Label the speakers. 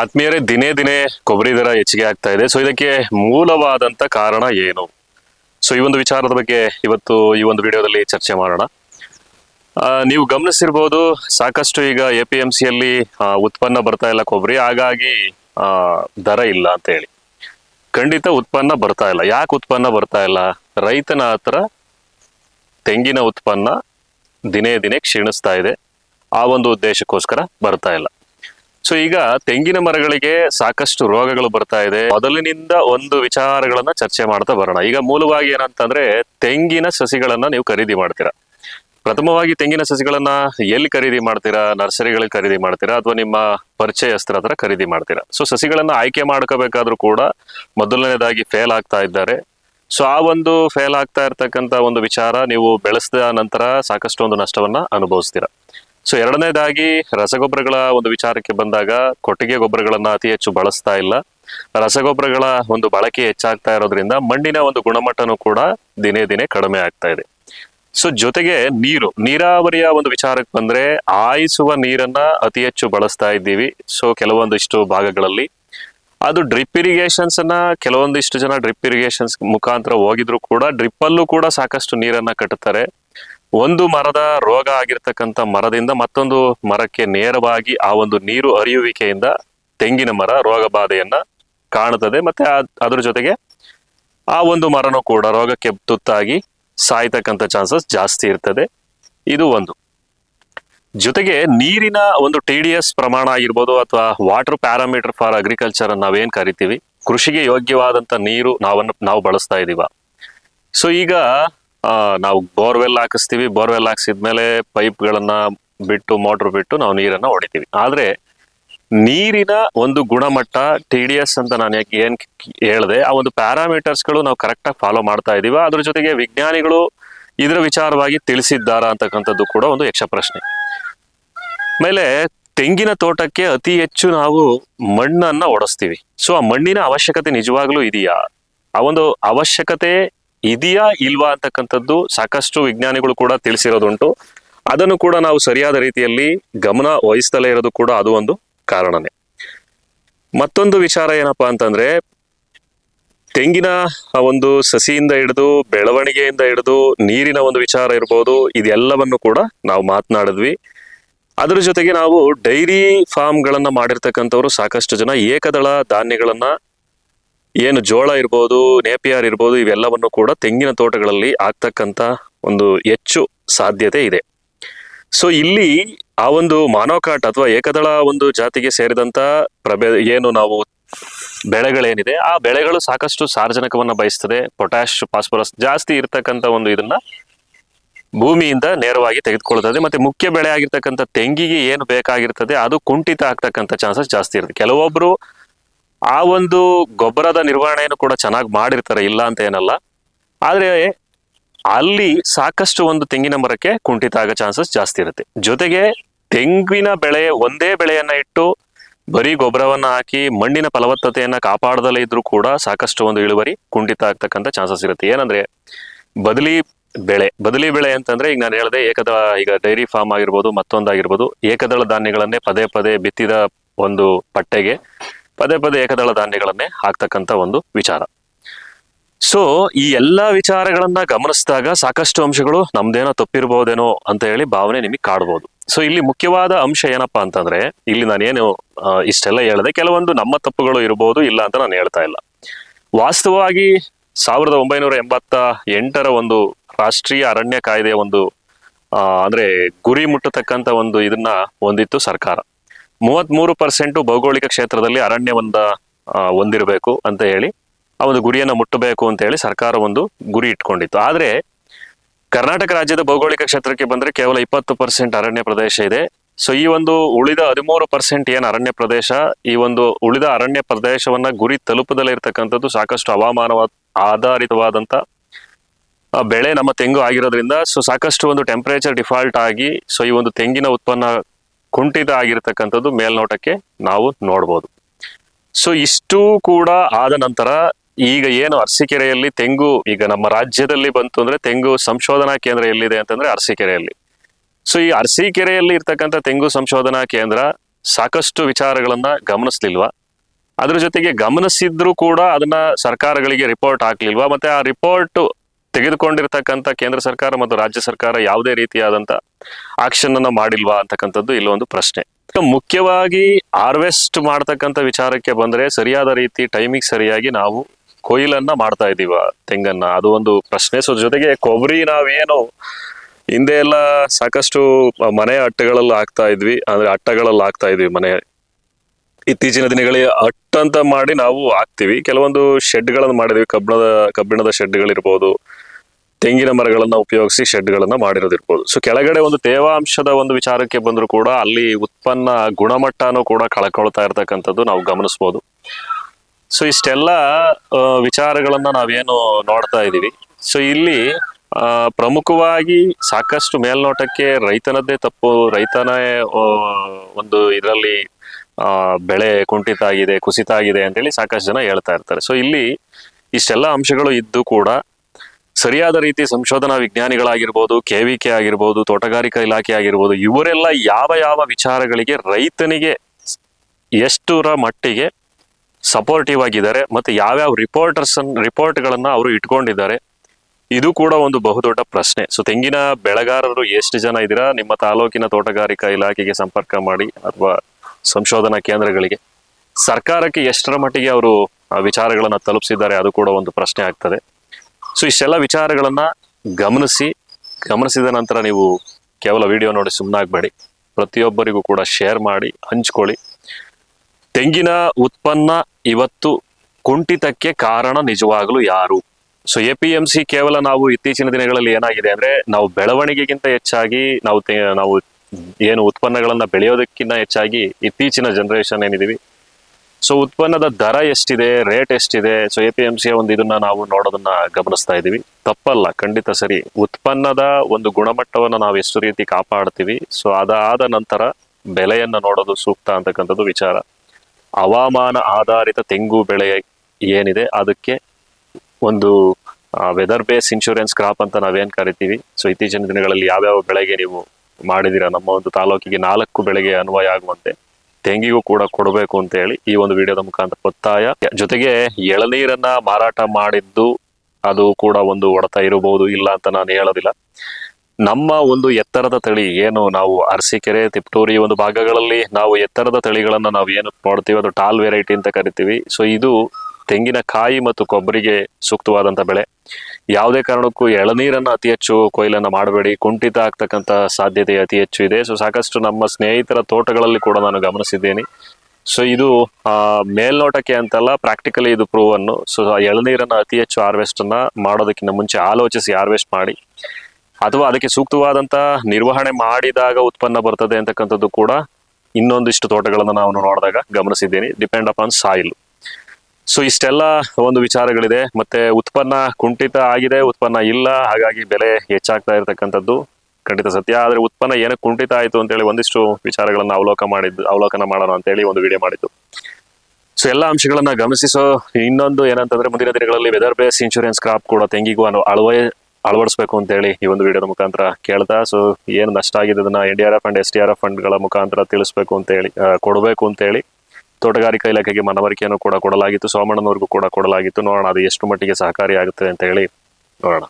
Speaker 1: ಆತ್ಮೀಯರೇ, ದಿನೇ ದಿನೇ ಕೊಬ್ಬರಿ ದರ ಹೆಚ್ಚಿಗೆ ಆಗ್ತಾ ಇದೆ. ಸೊ ಇದಕ್ಕೆ ಮೂಲವಾದಂತ ಕಾರಣ ಏನು? ಸೊ ಈ ಒಂದು ವಿಚಾರದ ಬಗ್ಗೆ ಇವತ್ತು ಈ ಒಂದು ವಿಡಿಯೋದಲ್ಲಿ ಚರ್ಚೆ ಮಾಡೋಣ. ನೀವು ಗಮನಿಸಿರ್ಬೋದು, ಸಾಕಷ್ಟು ಈಗ ಎ ಪಿ ಎಂ ಸಿಯಲ್ಲಿ ಉತ್ಪನ್ನ ಬರ್ತಾ ಇಲ್ಲ ಕೊಬ್ಬರಿ. ಹಾಗಾಗಿ ದರ ಇಲ್ಲ ಅಂತ ಹೇಳಿ ಖಂಡಿತ ಉತ್ಪನ್ನ ಬರ್ತಾ ಇಲ್ಲ. ಯಾಕೆ ಉತ್ಪನ್ನ ಬರ್ತಾ ಇಲ್ಲ? ರೈತನ ಹತ್ರ ತೆಂಗಿನ ಉತ್ಪನ್ನ ದಿನೇ ದಿನೇ ಕ್ಷೀಣಿಸ್ತಾ ಇದೆ. ಆ ಒಂದು ಉದ್ದೇಶಕ್ಕೋಸ್ಕರ ಬರ್ತಾ ಇಲ್ಲ. ಸೊ ಈಗ ತೆಂಗಿನ ಮರಗಳಿಗೆ ಸಾಕಷ್ಟು ರೋಗಗಳು ಬರ್ತಾ ಇದೆ. ಮೊದಲಿನಿಂದ ಒಂದು ವಿಚಾರಗಳನ್ನ ಚರ್ಚೆ ಮಾಡ್ತಾ ಬರೋಣ. ಈಗ ಮೂಲವಾಗಿ ಏನಂತಂದ್ರೆ ತೆಂಗಿನ ಸಸಿಗಳನ್ನ ನೀವು ಖರೀದಿ ಮಾಡ್ತೀರಾ? ಪ್ರಥಮವಾಗಿ ತೆಂಗಿನ ಸಸಿಗಳನ್ನ ಎಲ್ಲಿ ಖರೀದಿ ಮಾಡ್ತೀರಾ? ನರ್ಸರಿಗಳಲ್ಲಿ ಖರೀದಿ ಮಾಡ್ತೀರಾ? ಅಥವಾ ನಿಮ್ಮ ಪರಿಚಯಸ್ಥರ ಹತ್ರ ಖರೀದಿ ಮಾಡ್ತೀರಾ? ಸೊ ಸಸಿಗಳನ್ನ ಆಯ್ಕೆ ಮಾಡ್ಕೋಬೇಕಾದ್ರೂ ಕೂಡ ಮೊದಲನೇದಾಗಿ ಫೇಲ್ ಆಗ್ತಾ ಇದ್ದಾರೆ. ಸೊ ಆ ಒಂದು ಫೇಲ್ ಆಗ್ತಾ ಇರ್ತಕ್ಕಂಥ ಒಂದು ವಿಚಾರ ನೀವು ಬೆಳೆಸಿದ ನಂತರ ಸಾಕಷ್ಟು ಒಂದು ನಷ್ಟವನ್ನ ಅನುಭವಿಸ್ತೀರಾ? ಸೊ ಎರಡನೇದಾಗಿ ರಸಗೊಬ್ಬರಗಳ ಒಂದು ವಿಚಾರಕ್ಕೆ ಬಂದಾಗ ಕೊಟ್ಟಿಗೆ ಗೊಬ್ಬರಗಳನ್ನ ಅತಿ ಹೆಚ್ಚು ಬಳಸ್ತಾ ಇಲ್ಲ. ರಸಗೊಬ್ಬರಗಳ ಒಂದು ಬಳಕೆ ಹೆಚ್ಚಾಗ್ತಾ ಇರೋದ್ರಿಂದ ಮಣ್ಣಿನ ಒಂದು ಗುಣಮಟ್ಟನೂ ಕೂಡ ದಿನೇ ದಿನೇ ಕಡಿಮೆ ಆಗ್ತಾ ಇದೆ. ಸೊ ಜೊತೆಗೆ ನೀರು, ನೀರಾವರಿಯ ಒಂದು ವಿಚಾರಕ್ಕೆ ಬಂದ್ರೆ ಆಯಿಸುವ ನೀರನ್ನ ಅತಿ ಹೆಚ್ಚು ಬಳಸ್ತಾ ಇದ್ದೀವಿ. ಸೊ ಕೆಲವೊಂದಿಷ್ಟು ಭಾಗಗಳಲ್ಲಿ. ಅದು ಡ್ರಿಪ್ ಇರಿಗೇಷನ್ಸ್ ಅನ್ನ ಕೆಲವೊಂದಿಷ್ಟು ಜನ ಡ್ರಿಪ್ ಇರಿಗೇಷನ್ಸ್ ಮುಖಾಂತರ ಹೋಗಿದ್ರು ಕೂಡ ಡ್ರಿಪ್ ಅಲ್ಲೂ ಕೂಡ ಸಾಕಷ್ಟು ನೀರನ್ನ ಕಟ್ಟುತ್ತಾರೆ ಒಂದು ಮರದ ರೋಗ ಆಗಿರ್ತಕ್ಕಂಥ ಮರದಿಂದ ಮತ್ತೊಂದು ಮರಕ್ಕೆ ನೇರವಾಗಿ ಆ ಒಂದು ನೀರು ಹರಿಯುವಿಕೆಯಿಂದ ತೆಂಗಿನ ಮರ ರೋಗ ಬಾಧೆಯನ್ನ ಕಾಣುತ್ತದೆ. ಮತ್ತೆ ಅದರ ಜೊತೆಗೆ ಆ ಒಂದು ಮರನೂ ಕೂಡ ರೋಗಕ್ಕೆ ತುತ್ತಾಗಿ ಸಾಯ್ತಕ್ಕಂಥ ಚಾನ್ಸಸ್ ಜಾಸ್ತಿ ಇರ್ತದೆ. ಇದು ಒಂದು. ಜೊತೆಗೆ ನೀರಿನ ಒಂದು ಟಿ ಡಿ ಎಸ್ ಪ್ರಮಾಣ ಆಗಿರ್ಬೋದು ಅಥವಾ ವಾಟರ್ ಪ್ಯಾರಾಮೀಟರ್ ಫಾರ್ ಅಗ್ರಿಕಲ್ಚರ್ ನಾವೇನ್ ಕರಿತೀವಿ? ಕೃಷಿಗೆ ಯೋಗ್ಯವಾದಂತ ನೀರು ನಾವನ್ನು, ನಾವು ಬಳಸ್ತಾ ಇದೀವ. ಸೊ ಈಗ ನಾವು ಬೋರ್ವೆಲ್ ಹಾಕಿಸ್ತೀವಿ. ಬೋರ್ವೆಲ್ ಹಾಕ್ಸಿದ್ಮೇಲೆ ಪೈಪ್ಗಳನ್ನ ಬಿಟ್ಟು, ಮೋಟರ್ ಬಿಟ್ಟು ನಾವು ನೀರನ್ನ ಹೊಡಿತೀವಿ. ಆದ್ರೆ ನೀರಿನ ಒಂದು ಗುಣಮಟ್ಟ ಟಿ ಡಿ ಎಸ್ ಅಂತ ನಾನು ಯಾಕೆ ಏನ್ ಹೇಳಿದೆ, ಆ ಒಂದು ಪ್ಯಾರಾಮೀಟರ್ಸ್ಗಳು ನಾವು ಕರೆಕ್ಟಾಗಿ ಫಾಲೋ ಮಾಡ್ತಾ ಇದೀವ. ಅದ್ರ ಜೊತೆಗೆ ವಿಜ್ಞಾನಿಗಳು ಇದರ ವಿಚಾರವಾಗಿ ತಿಳಿಸಿದ್ದಾರಾ ಅಂತಕ್ಕಂಥದ್ದು ಕೂಡ ಒಂದು ಯಕ್ಷ ಪ್ರಶ್ನೆ ಆಮೇಲೆ ತೆಂಗಿನ ತೋಟಕ್ಕೆ ಅತಿ ಹೆಚ್ಚು ನಾವು ಮಣ್ಣನ್ನ ಒಡಿಸ್ತೀವಿ. ಸೊ, ಆ ಮಣ್ಣಿನ ಅವಶ್ಯಕತೆ ನಿಜವಾಗ್ಲೂ ಇದೆಯಾ? ಆ ಒಂದು ಅವಶ್ಯಕತೆ ಇದೆಯಾ ಇಲ್ವಾ ಅಂತಕ್ಕಂಥದ್ದು ಸಾಕಷ್ಟು ವಿಜ್ಞಾನಿಗಳು ಕೂಡ ತಿಳಿಸಿರೋದುಂಟು. ಅದನ್ನು ಕೂಡ ನಾವು ಸರಿಯಾದ ರೀತಿಯಲ್ಲಿ ಗಮನ ವಹಿಸ್ತಲೇ ಇರೋದು ಕೂಡ ಅದು ಒಂದು ಕಾರಣನೇ. ಮತ್ತೊಂದು ವಿಚಾರ ಏನಪ್ಪಾ ಅಂತಂದ್ರೆ, ತೆಂಗಿನ ಒಂದು ಸಸಿಯಿಂದ ಹಿಡಿದು, ಬೆಳವಣಿಗೆಯಿಂದ ಹಿಡಿದು, ನೀರಿನ ಒಂದು ವಿಚಾರ ಇರ್ಬೋದು, ಇದೆಲ್ಲವನ್ನು ಕೂಡ ನಾವು ಮಾತನಾಡಿದ್ವಿ. ಅದರ ಜೊತೆಗೆ ನಾವು ಡೈರಿ ಫಾರ್ಮ್ಗಳನ್ನ ಮಾಡಿರ್ತಕ್ಕಂಥವ್ರು ಸಾಕಷ್ಟು ಜನ ಏಕದಳ ಧಾನ್ಯಗಳನ್ನ ಏನು ಜೋಳ ಇರ್ಬೋದು, ನೇಪಿಯಾರ್ ಇರ್ಬೋದು, ಇವೆಲ್ಲವನ್ನು ಕೂಡ ತೆಂಗಿನ ತೋಟಗಳಲ್ಲಿ ಆಗ್ತಕ್ಕಂಥ ಒಂದು ಹೆಚ್ಚು ಸಾಧ್ಯತೆ ಇದೆ. ಸೊ ಇಲ್ಲಿ ಆ ಒಂದು ಮಾನವಕಾಟ್ ಅಥವಾ ಏಕದಳ ಒಂದು ಜಾತಿಗೆ ಸೇರಿದಂತ ಪ್ರಭೇ ಏನು ನಾವು ಬೆಳೆಗಳೇನಿದೆ, ಆ ಬೆಳೆಗಳು ಸಾಕಷ್ಟು ಸಾರಜನಕವನ್ನು ಬಯಸ್ತದೆ. ಪೊಟ್ಯಾಶ್ ಫಾಸ್ಫರಸ್ ಜಾಸ್ತಿ ಇರ್ತಕ್ಕಂಥ ಒಂದು ಇದನ್ನ ಭೂಮಿಯಿಂದ ನೇರವಾಗಿ ತೆಗೆದುಕೊಳ್ತದೆ ಮತ್ತೆ ಮುಖ್ಯ ಬೆಳೆ ಆಗಿರ್ತಕ್ಕಂಥ ತೆಂಗಿಗೆ ಏನು ಬೇಕಾಗಿರ್ತದೆ, ಅದು ಕುಂಠಿತ ಆಗ್ತಕ್ಕಂಥ ಚಾನ್ಸಸ್ ಜಾಸ್ತಿ ಇರುತ್ತೆ. ಕೆಲವೊಬ್ರು ಆ ಒಂದು ಗೊಬ್ಬರದ ನಿರ್ವಹಣೆಯನ್ನು ಕೂಡ ಚೆನ್ನಾಗಿ ಮಾಡಿರ್ತಾರೆ, ಇಲ್ಲ ಅಂತ ಏನಲ್ಲ. ಆದರೆ ಅಲ್ಲಿ ಸಾಕಷ್ಟು ಒಂದು ತೆಂಗಿನ ಮರಕ್ಕೆ ಕುಂಠಿತ ಆಗೋ ಚಾನ್ಸಸ್ ಜಾಸ್ತಿ ಇರುತ್ತೆ. ಜೊತೆಗೆ ತೆಂಗಿನ ಬೆಳೆ ಒಂದೇ ಬೆಳೆಯನ್ನ ಇಟ್ಟು ಬರೀ ಗೊಬ್ಬರವನ್ನ ಹಾಕಿ ಮಣ್ಣಿನ ಫಲವತ್ತತೆಯನ್ನ ಕಾಪಾಡದಲ್ಲೇ ಇದ್ರೂ ಕೂಡ ಸಾಕಷ್ಟು ಒಂದು ಇಳುವರಿ ಕುಂಠಿತ ಆಗ್ತಕ್ಕಂಥ ಚಾನ್ಸಸ್ ಇರುತ್ತೆ. ಏನಂದ್ರೆ ಬದಲಿ ಬೆಳೆ ಬದಲಿ ಬೆಳೆ ಅಂತಂದ್ರೆ ಈಗ ನಾನು ಹೇಳಿದೆ ಏಕದ ಈಗ ಡೈರಿ ಫಾರ್ಮ್ ಆಗಿರ್ಬೋದು ಮತ್ತೊಂದಾಗಿರ್ಬೋದು ಏಕದಳ ಧಾನ್ಯಗಳನ್ನೇ ಪದೇ ಪದೇ ಬಿತ್ತಿದ ಒಂದು ಪಟ್ಟೆಗೆ ಪದೇ ಪದೇ ಏಕದಳ ಧಾನ್ಯಗಳನ್ನೇ ಹಾಕ್ತಕ್ಕಂಥ ಒಂದು ವಿಚಾರ. ಸೊ ಈ ಎಲ್ಲಾ ವಿಚಾರಗಳನ್ನ ಗಮನಿಸಿದಾಗ ಸಾಕಷ್ಟು ಅಂಶಗಳು ನಮ್ದೇನೋ ತಪ್ಪಿರ್ಬೋದೇನೋ ಅಂತ ಹೇಳಿ ಭಾವನೆ ನಿಮಗೆ ಕಾಡ್ಬೋದು. ಸೊ ಇಲ್ಲಿ ಮುಖ್ಯವಾದ ಅಂಶ ಏನಪ್ಪಾ ಅಂತಂದ್ರೆ, ಇಲ್ಲಿ ನಾನೇನು ಇಷ್ಟೆಲ್ಲ ಹೇಳಿದೆ ಕೆಲವೊಂದು ನಮ್ಮ ತಪ್ಪುಗಳು ಇರಬಹುದು ಇಲ್ಲ ಅಂತ ನಾನು ಹೇಳ್ತಾ ಇಲ್ಲ. ವಾಸ್ತವವಾಗಿ ಸಾವಿರದ ಒಂಬೈನೂರ ಎಂಬತ್ತ ಎಂಟರ ಒಂದು ರಾಷ್ಟ್ರೀಯ ಅರಣ್ಯ ಕಾಯ್ದೆಯ ಒಂದು ಅಂದ್ರೆ ಗುರಿ ಮುಟ್ಟತಕ್ಕಂತ ಒಂದು ಇದನ್ನ ಹೊಂದಿತ್ತು ಸರ್ಕಾರ. ಮೂವತ್ಮೂರು ಪರ್ಸೆಂಟ್ ಭೌಗೋಳಿಕ ಕ್ಷೇತ್ರದಲ್ಲಿ ಅರಣ್ಯವನ್ನ ಹೊಂದಿರಬೇಕು ಅಂತ ಹೇಳಿ, ಆ ಒಂದು ಗುರಿಯನ್ನ ಮುಟ್ಟಬೇಕು ಅಂತ ಹೇಳಿ ಸರ್ಕಾರ ಒಂದು ಗುರಿ ಇಟ್ಕೊಂಡಿತ್ತು. ಆದ್ರೆ ಕರ್ನಾಟಕ ರಾಜ್ಯದ ಭೌಗೋಳಿಕ ಕ್ಷೇತ್ರಕ್ಕೆ ಬಂದ್ರೆ ಕೇವಲ ಇಪ್ಪತ್ತು ಪರ್ಸೆಂಟ್ ಅರಣ್ಯ ಪ್ರದೇಶ ಇದೆ. ಸೊ ಈ ಒಂದು ಉಳಿದ ಹದಿಮೂರು ಪರ್ಸೆಂಟ್ ಏನು ಅರಣ್ಯ ಪ್ರದೇಶ, ಈ ಒಂದು ಉಳಿದ ಅರಣ್ಯ ಪ್ರದೇಶವನ್ನ ಗುರಿ ತಲುಪದಲ್ಲಿ ಇರತಕ್ಕಂಥದ್ದು ಸಾಕಷ್ಟು ಹವಾಮಾನ ಆಧಾರಿತವಾದಂತ ಬೆಳೆ ನಮ್ಮ ತೆಂಗು ಆಗಿರೋದ್ರಿಂದ ಸೊ ಸಾಕಷ್ಟು ಒಂದು ಟೆಂಪರೇಚರ್ ಡಿಫಾಲ್ಟ್ ಆಗಿ ಸೊ ಈ ಒಂದು ತೆಂಗಿನ ಉತ್ಪನ್ನ ಕುಂಠಿತ ಆಗಿರ್ತಕ್ಕಂಥದ್ದು ಮೇಲ್ನೋಟಕ್ಕೆ ನಾವು ನೋಡ್ಬೋದು. ಸೊ ಇಷ್ಟು ಕೂಡ ಆದ ನಂತರ ಈಗ ಏನು ಅರಸೀಕೆರೆಯಲ್ಲಿ ತೆಂಗು, ಈಗ ನಮ್ಮ ರಾಜ್ಯದಲ್ಲಿ ಬಂತು ಅಂದ್ರೆ ತೆಂಗು ಸಂಶೋಧನಾ ಕೇಂದ್ರ ಎಲ್ಲಿದೆ ಅಂತಂದ್ರೆ ಅರಸೀಕೆರೆಯಲ್ಲಿ. ಸೊ ಈ ಅರಸೀಕೆರೆಯಲ್ಲಿ ಇರ್ತಕ್ಕಂಥ ತೆಂಗು ಸಂಶೋಧನಾ ಕೇಂದ್ರ ಸಾಕಷ್ಟು ವಿಚಾರಗಳನ್ನ ಗಮನಿಸ್ಲಿಲ್ವಾ? ಅದ್ರ ಜೊತೆಗೆ ಗಮನಿಸಿದ್ರು ಕೂಡ ಅದನ್ನ ಸರ್ಕಾರಗಳಿಗೆ ರಿಪೋರ್ಟ್ ಹಾಕ್ಲಿಲ್ವಾ? ಮತ್ತೆ ಆ ರಿಪೋರ್ಟ್ ತೆಗೆದುಕೊಂಡಿರ್ತಕ್ಕಂಥ ಕೇಂದ್ರ ಸರ್ಕಾರ ಮತ್ತು ರಾಜ್ಯ ಸರ್ಕಾರ ಯಾವುದೇ ರೀತಿಯಾದಂತ ಆಕ್ಷನ್ ಅನ್ನ ಮಾಡಿಲ್ವಾ ಅಂತಕ್ಕಂಥದ್ದು ಇಲ್ಲೊಂದು ಪ್ರಶ್ನೆ. ಮುಖ್ಯವಾಗಿ ಹಾರ್ವೆಸ್ಟ್ ಮಾಡ್ತಕ್ಕಂಥ ವಿಚಾರಕ್ಕೆ ಬಂದ್ರೆ ಸರಿಯಾದ ರೀತಿ ಟೈಮಿಂಗ್ ಸರಿಯಾಗಿ ನಾವು ಕೊಯ್ಲನ್ನ ಮಾಡ್ತಾ ಇದೀವ ತೆಂಗನ್ನ. ಅದು ಒಂದು ಪ್ರಶ್ನೆ. ಸೊ ಜೊತೆಗೆ ಕೊಬ್ಬರಿ ನಾವೇನು ಹಿಂದೆ ಎಲ್ಲ ಸಾಕಷ್ಟು ಮನೆ ಅಟ್ಟೆಗಳಲ್ಲಿ ಹಾಕ್ತಾ ಇದ್ವಿ. ಅಂದ್ರೆ ಅಟ್ಟಗಳಲ್ಲಿ ಹಾಕ್ತಾ ಇದ್ವಿ ಮನೆ. ಇತ್ತೀಚಿನ ದಿನಗಳಿಗೆ ಅಟ್ಟಂತ ಮಾಡಿ ನಾವು ಹಾಕ್ತಿವಿ. ಕೆಲವೊಂದು ಶೆಡ್ಗಳನ್ನು ಮಾಡಿದ್ವಿ ಕಬ್ಬಿಣದ ಕಬ್ಬಿಣದ ಶೆಡ್ಗಳಿರ್ಬೋದು ತೆಂಗಿನ ಮರಗಳನ್ನ ಉಪಯೋಗಿಸಿ ಶೆಡ್ಗಳನ್ನ ಮಾಡಿರೋದಿರ್ಬೋದು ಸೊ ಕೆಳಗಡೆ ಒಂದು ತೇವಾಂಶದ ಒಂದು ವಿಚಾರಕ್ಕೆ ಬಂದರೂ ಕೂಡ ಅಲ್ಲಿ ಉತ್ಪನ್ನ ಗುಣಮಟ್ಟನೂ ಕೂಡ ಕಳ್ಕೊಳ್ತಾ ಇರ್ತಕ್ಕಂಥದ್ದು ನಾವು ಗಮನಿಸ್ಬೋದು. ಸೊ ಇಷ್ಟೆಲ್ಲ ವಿಚಾರಗಳನ್ನು ನಾವೇನು ನೋಡ್ತಾ ಇದೀವಿ ಸೊ ಇಲ್ಲಿ ಪ್ರಮುಖವಾಗಿ ಸಾಕಷ್ಟು ಮೇಲ್ನೋಟಕ್ಕೆ ರೈತನದ್ದೇ ತಪ್ಪು. ರೈತನೇ ಒಂದು ಇದರಲ್ಲಿ ಬೆಳೆ ಕುಂಠಿತ ಆಗಿದೆ ಕುಸಿತ ಆಗಿದೆ ಅಂತೇಳಿ ಸಾಕಷ್ಟು ಜನ ಹೇಳ್ತಾ ಇರ್ತಾರೆ. ಸೊ ಇಲ್ಲಿ ಇಷ್ಟೆಲ್ಲ ಅಂಶಗಳು ಇದ್ದು ಕೂಡ ಸರಿಯಾದ ರೀತಿ ಸಂಶೋಧನಾ ವಿಜ್ಞಾನಿಗಳಾಗಿರ್ಬೋದು ಕೆ ವಿ ಕೆ ಆಗಿರ್ಬೋದು, ತೋಟಗಾರಿಕಾ ಇಲಾಖೆ ಆಗಿರ್ಬೋದು, ಇವರೆಲ್ಲ ಯಾವ ಯಾವ ವಿಚಾರಗಳಿಗೆ ರೈತನಿಗೆ ಎಷ್ಟರ ಮಟ್ಟಿಗೆ ಸಪೋರ್ಟಿವ್ ಆಗಿದ್ದಾರೆ ಮತ್ತು ಯಾವ್ಯಾವ ರಿಪೋರ್ಟರ್ಸ್ ರಿಪೋರ್ಟ್ಗಳನ್ನು ಅವರು ಇಟ್ಕೊಂಡಿದ್ದಾರೆ, ಇದು ಕೂಡ ಒಂದು ಬಹುದೊಡ್ಡ ಪ್ರಶ್ನೆ. ಸೊ ತೆಂಗಿನ ಬೆಳೆಗಾರರು ಎಷ್ಟು ಜನ ಇದ್ದೀರಾ? ನಿಮ್ಮ ತಾಲೂಕಿನ ತೋಟಗಾರಿಕಾ ಇಲಾಖೆಗೆ ಸಂಪರ್ಕ ಮಾಡಿ ಅಥವಾ ಸಂಶೋಧನಾ ಕೇಂದ್ರಗಳಿಗೆ. ಸರ್ಕಾರಕ್ಕೆ ಎಷ್ಟರ ಮಟ್ಟಿಗೆ ಅವರು ವಿಚಾರಗಳನ್ನು ತಲುಪಿಸಿದ್ದಾರೆ, ಅದು ಕೂಡ ಒಂದು ಪ್ರಶ್ನೆ ಆಗ್ತದೆ. ಸೊ ಇಷ್ಟೆಲ್ಲ ವಿಚಾರಗಳನ್ನ ಗಮನಿಸಿ, ಗಮನಿಸಿದ ನಂತರ ನೀವು ಕೇವಲ ವಿಡಿಯೋ ನೋಡಿ ಸುಮ್ಮನಾಗಬೇಡಿ ಪ್ರತಿಯೊಬ್ಬರಿಗೂ ಕೂಡ ಶೇರ್ ಮಾಡಿ, ಹಂಚ್ಕೊಳ್ಳಿ. ತೆಂಗಿನ ಉತ್ಪನ್ನ ಇವತ್ತು ಕುಂಠಿತಕ್ಕೆ ಕಾರಣ ನಿಜವಾಗಲೂ ಯಾರು? So A P M C ಕೇವಲ ನಾವು ಇತ್ತೀಚಿನ ದಿನಗಳಲ್ಲಿ ಏನಾಗಿದೆ ಅಂದ್ರೆ, ನಾವು ಬೆಳವಣಿಗೆಗಿಂತ ಹೆಚ್ಚಾಗಿ, ನಾವು ನಾವು ಏನು ಉತ್ಪನ್ನಗಳನ್ನ ಬೆಳೆಯೋದಕ್ಕಿಂತ ಹೆಚ್ಚಾಗಿ ಇತ್ತೀಚಿನ ಜನರೇಷನ್ ಏನಿದೀವಿ ಸೊ ಉತ್ಪನ್ನದ ದರ ಎಷ್ಟಿದೆ ರೇಟ್ ಎಷ್ಟಿದೆ? ಸೊ ಎ ಪಿ ಎಂ ಸಿಯ ಒಂದು ಇದನ್ನ ನಾವು ನೋಡೋದನ್ನ ಗಮನಿಸ್ತಾ ಇದೀವಿ ತಪ್ಪಲ್ಲ, ಖಂಡಿತ ಸರಿ. ಉತ್ಪನ್ನದ ಒಂದು ಗುಣಮಟ್ಟವನ್ನು ನಾವು ಎಷ್ಟು ರೀತಿ ಕಾಪಾಡ್ತೀವಿ ಸೊ ಅದಾದ ನಂತರ ಬೆಲೆಯನ್ನ ನೋಡೋದು ಸೂಕ್ತ ಅಂತಕ್ಕಂಥದ್ದು ವಿಚಾರ. ಹವಾಮಾನ ಆಧಾರಿತ ತೆಂಗು ಬೆಳೆ ಏನಿದೆ, ಅದಕ್ಕೆ ಒಂದು ವೆದರ್ ಬೇಸ್ ಇನ್ಶೂರೆನ್ಸ್ ಕ್ರಾಪ್ ಅಂತ ನಾವೇನ್ ಕರಿತೀವಿ? ಸೊ ಇತ್ತೀಚಿನ ದಿನಗಳಲ್ಲಿ ಯಾವ್ಯಾವ ಬೆಳೆಗೆ ನೀವು ಮಾಡಿದೀರಾ? ನಮ್ಮ ಒಂದು ತಾಲೂಕಿಗೆ ನಾಲ್ಕು ಬೆಳೆಗೆ ಅನ್ವಯ ಆಗುವಂತೆ. ತೆಂಗಿಗೂ ಕೂಡ ಕೊಡಬೇಕು ಅಂತ ಹೇಳಿ ಈ ಒಂದು ವಿಡಿಯೋದ ಮುಖಾಂತರ ಒತ್ತಾಯ. ಜೊತೆಗೆ ಎಳನೀರನ್ನ ಮಾರಾಟ ಮಾಡಿದ್ದು ಅದು ಕೂಡ ಒಂದು ಹೊಡೆತ ಇರಬಹುದು, ಇಲ್ಲ ಅಂತ ನಾನು ಹೇಳೋದಿಲ್ಲ. ನಮ್ಮ ಒಂದು ಎತ್ತರದ ತಳಿ ಏನು? ನಾವು ಅರಸೀಕೆರೆ, ತಿಪ್ಟೂರಿ ಒಂದು ಭಾಗಗಳಲ್ಲಿ ನಾವು ಎತ್ತರದ ತಳಿಗಳನ್ನ ನಾವು ಏನು ನೋಡ್ತೀವಿ, ಅದು ಟಾಲ್ ವೆರೈಟಿ ಅಂತ ಕರಿತೀವಿ. ಸೊ ಇದು ತೆಂಗಿನಕಾಯಿ ಮತ್ತು ಕೊಬ್ಬರಿಗೆ ಸೂಕ್ತವಾದಂತ ಬೆಳೆ. ಯಾವುದೇ ಕಾರಣಕ್ಕೂ ಎಳನೀರನ್ನು ಅತಿ ಹೆಚ್ಚು ಕೊಯ್ಲನ್ನು ಮಾಡಬೇಡಿ. ಕುಂಠಿತ ಆಗ್ತಕ್ಕಂಥ ಸಾಧ್ಯತೆ ಅತಿ ಹೆಚ್ಚು ಇದೆ. ಸೊ ಸಾಕಷ್ಟು ನಮ್ಮ ಸ್ನೇಹಿತರ ತೋಟಗಳಲ್ಲಿ ಕೂಡ ನಾನು ಗಮನಿಸಿದ್ದೇನೆ. ಸೊ ಇದು ಮೇಲ್ನೋಟಕ್ಕೆ ಅಂತಲ್ಲ ಪ್ರಾಕ್ಟಿಕಲಿ ಇದು ಪ್ರೂವ್ ಅನ್ನು. ಸೊ ಎಳನೀರನ್ನು ಅತಿ ಹೆಚ್ಚು ಹಾರ್ವೆಸ್ಟನ್ನು ಮಾಡೋದಕ್ಕಿಂತ ಮುಂಚೆ ಆಲೋಚಿಸಿ ಹಾರ್ವೆಸ್ಟ್ ಮಾಡಿ. ಅಥವಾ ಅದಕ್ಕೆ ಸೂಕ್ತವಾದಂತ ನಿರ್ವಹಣೆ ಮಾಡಿದಾಗ ಉತ್ಪನ್ನ ಬರ್ತದೆ ಅಂತಕ್ಕಂಥದ್ದು ಕೂಡ ಇನ್ನೊಂದಿಷ್ಟು ತೋಟಗಳನ್ನು ನಾವು ನೋಡಿದಾಗ ಗಮನಿಸಿದ್ದೀನಿ. ಡಿಪೆಂಡ್ ಅಪಾನ್ ಸಾಯಿಲ್ ಸೊ ಇಷ್ಟೆಲ್ಲ ಒಂದು ವಿಚಾರಗಳಿದೆ. ಮತ್ತೆ ಉತ್ಪನ್ನ ಕುಂಠಿತ ಆಗಿದೆ ಉತ್ಪನ್ನ ಇಲ್ಲ ಹಾಗಾಗಿ ಬೆಲೆ ಹೆಚ್ಚಾಗ್ತಾ ಇರತಕ್ಕಂಥದ್ದು ಖಂಡಿತ ಸತ್ಯ. ಆದ್ರೆ ಉತ್ಪನ್ನ ಏನಕ್ಕೆ ಕುಂಠಿತ ಆಯ್ತು ಅಂತೇಳಿ ಒಂದಿಷ್ಟು ವಿಚಾರಗಳನ್ನ ಅವಲೋಕ ಮಾಡಿದ್ದು ಅವಲೋಕನ ಮಾಡೋಣ ಅಂತೇಳಿ ಒಂದು ವಿಡಿಯೋ ಮಾಡಿದ್ದು. ಸೊ ಎಲ್ಲ ಅಂಶಗಳನ್ನ ಗಮನಿಸೋ. ಇನ್ನೊಂದು ಏನಂತಂದ್ರೆ ಮುಂದಿನ ದಿನಗಳಲ್ಲಿ ವೆದರ್ ಬೇಸ್ ಇನ್ಶೂರೆನ್ಸ್ ಕ್ರಾಪ್ ಕೂಡ ತೆಂಗಿಗೂ ಅನ್ನೋ ಅಳವೇ ಅಳವಡಿಸಬೇಕು ಅಂತ ಹೇಳಿ ಈ ಒಂದು ವಿಡಿಯೋದ ಮುಖಾಂತರ ಕೇಳ್ತಾ. ಸೊ ಏನು ನಷ್ಟ ಆಗಿದೆ ಅದನ್ನ N D R F and S D R F ಫಂಡ್ಗಳ ಮುಖಾಂತರ ತಿಳಿಸ್ಬೇಕು ಅಂತ ಹೇಳಿ ಆ, ಕೊಡಬೇಕು ಅಂತ ಹೇಳಿ ತೋಟಗಾರಿಕಾ ಇಲಾಖೆಗೆ ಮನವರಿಕೆಯನ್ನು ಕೂಡ ಕೊಡಲಾಗಿತ್ತು, ಸೋಮಣ್ಣನವರಿಗೂ ಕೂಡ ಕೊಡಲಾಗಿತ್ತು. ನೋಡೋಣ ಅದು ಎಷ್ಟು ಮಟ್ಟಿಗೆ ಸಹಕಾರಿ ಆಗುತ್ತೆ ಅಂತ ಹೇಳಿ ನೋಡೋಣ.